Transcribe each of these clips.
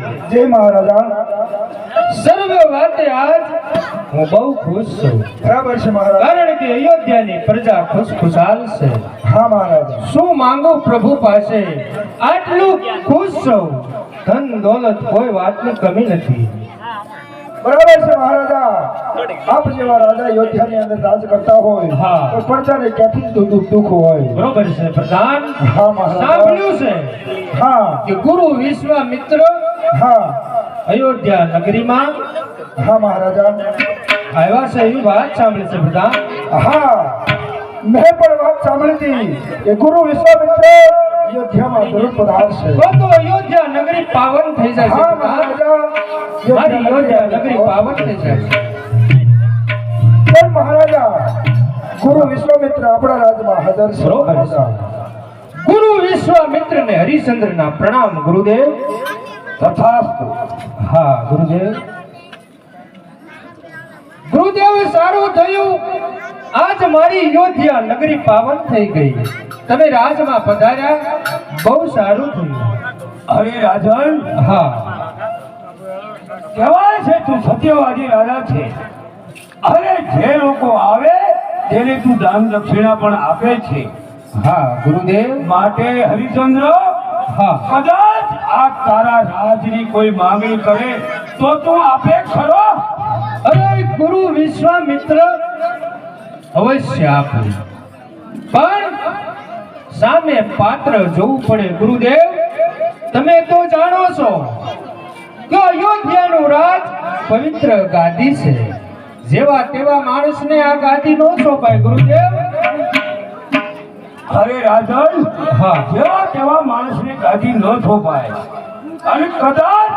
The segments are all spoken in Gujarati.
જય મહારાજા. સર્વ વાતે આજ હું બહુ ખુશ છું. બરાબર છે મહારાજ. કારણ કે અયોધ્યાની પ્રજા ખુશ ખુશાલ છે. હા મહારાજ. શું માંગો પ્રભુ પાસે? આટલું ખુશ છું. ધન દોલત કોઈ વાતની કમી નથી. બરાબર છે મહારાજા? આપ જેવા રાજા અયોધ્યાની અંદર રાજ કરતા હોય હા. તો પ્રજાને ક્યાંથી તો દુઃખ દુઃખ હોય? બરોબર છે પ્રધાન. હા મહારાજ. સાંભળ્યું છે હા. કે ગુરુ વિશ્વામિત્ર હા. અયોધ્યા નગરીમાં હા મહારાજા. આવ્યા છે એવી વાત સાંભળી છે પ્રધાન. હા. મેં પણ વાત સાંભળી હતી કે ગુરુ વિશ્વામિત્ર અયોધ્યામાં જરૂર પધારશે તો તો અયોધ્યા નગરી પાવન થઈ જશે. હા મહારાજા. મારી અયોધ્યા નગરી પાવન થઈ જશે. પણ મહારાજા ગુરુ વિશ્વામિત્ર આપણા રાજમાં હાજર છે મહારાજા. ગુરુ વિશ્વામિત્ર ને ના પ્રણામ ગુરુદેવ. તથાસ્તુ. હા ગુરુદેવ. ગુરુદેવ સારું થયું. આજ મારી અયોધ્યા નગરી પાવન થઈ ગઈ. તમે રાજમાં પધાર્યા બહુ સારું થયું. અરે રાજન! હા. કહેવાય છે તું સત્યવાદી રાજા છે. અરે જે લોકો આવે તેને તું દાન દક્ષિણા પણ આપે છે. હા ગુરુદેવ. માટે હરિચંદ્ર હા. કદાચ આ તારા રાજની કોઈ માંગણી કરે તો તું આપે ખરો? અરે ગુરુ વિશ્વામિત્ર અવશ્ય આપું. પણ સામે પાત્ર જોવું પડે ગુરુદેવ. તમે તો જાણો છો કે અયોધ્યાનું રાજ પવિત્ર ગાદી છે. જેવા તેવા માણસને આ ગાદી નો સોંપાય ગુરુદેવ. અરે રાજન હા. જેવા તેવા માણસને ગાદી ન સોંપાય અને કદાચ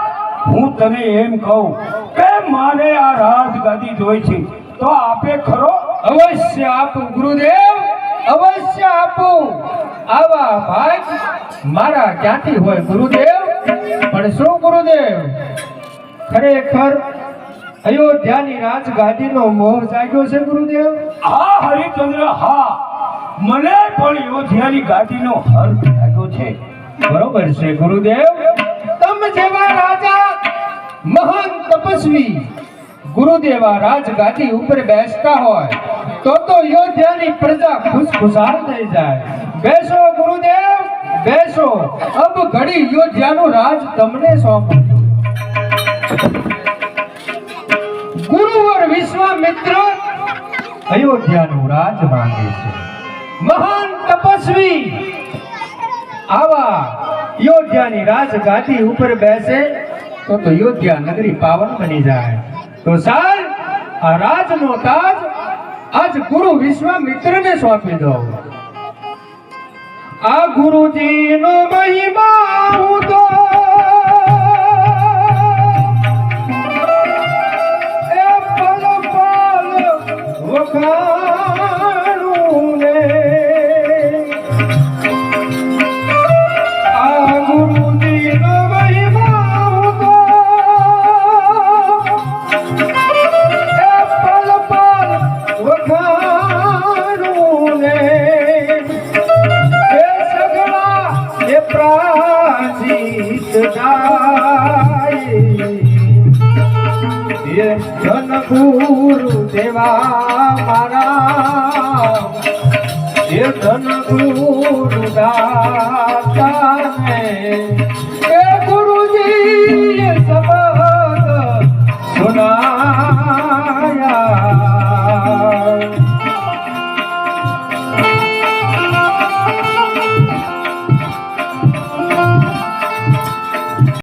હું તને એમ કહું કે મારે આ રાજ ગાદી જોઈ છે તો આપે ખરો અવશ્ય આપું ગુરુદેવ અવશ્ય આપું. આવા ભાગ મારા ક્યાંથી હોય ગુરુદેવ? પણ શું ગુરુદેવ? ખરેખર અયોધ્યાની રાજગાદીનો મોહ જાગ્યો છે ગુરુદેવ? હા હરિચંદ્ર હા. મને પણ અયોધ્યાની ગાદીનો હર્ષ જાગ્યો છે. બરોબર છે ગુરુદેવ? તમ જેવા રાજા મહાન તપસ્વી ગુરુદેવા રાજગાદી ઉપર બેસતા હોય. તો તો યોધ્યાની પ્રજા ખુશ ખુશાલ થઈ જાય. બેસો ગુરુદેવ, બેસો. અબ ઘડી યોધ્યાનું રાજ તમને સોંપું ગુરુવર વિશ્વામિત્ર અયોધ્યાનું રાજ માંગે છે. મહાન તપસ્વી આવા અયોધ્યાની રાજગાદી ઉપર બેસે તો તો યોધ્યા નગરી પાવન બની જાય. તો સાર આ રાજનો તાજ આજ ગુરુ વિશ્વામિત્રને સોંપી દો આ ગુરુજીનો મહિમા હું તો એ એ ધન ગુરુ દેવા મારા. જે ધન ગુરુ દાતાને. એ ગુરુજી શબ્દ સુના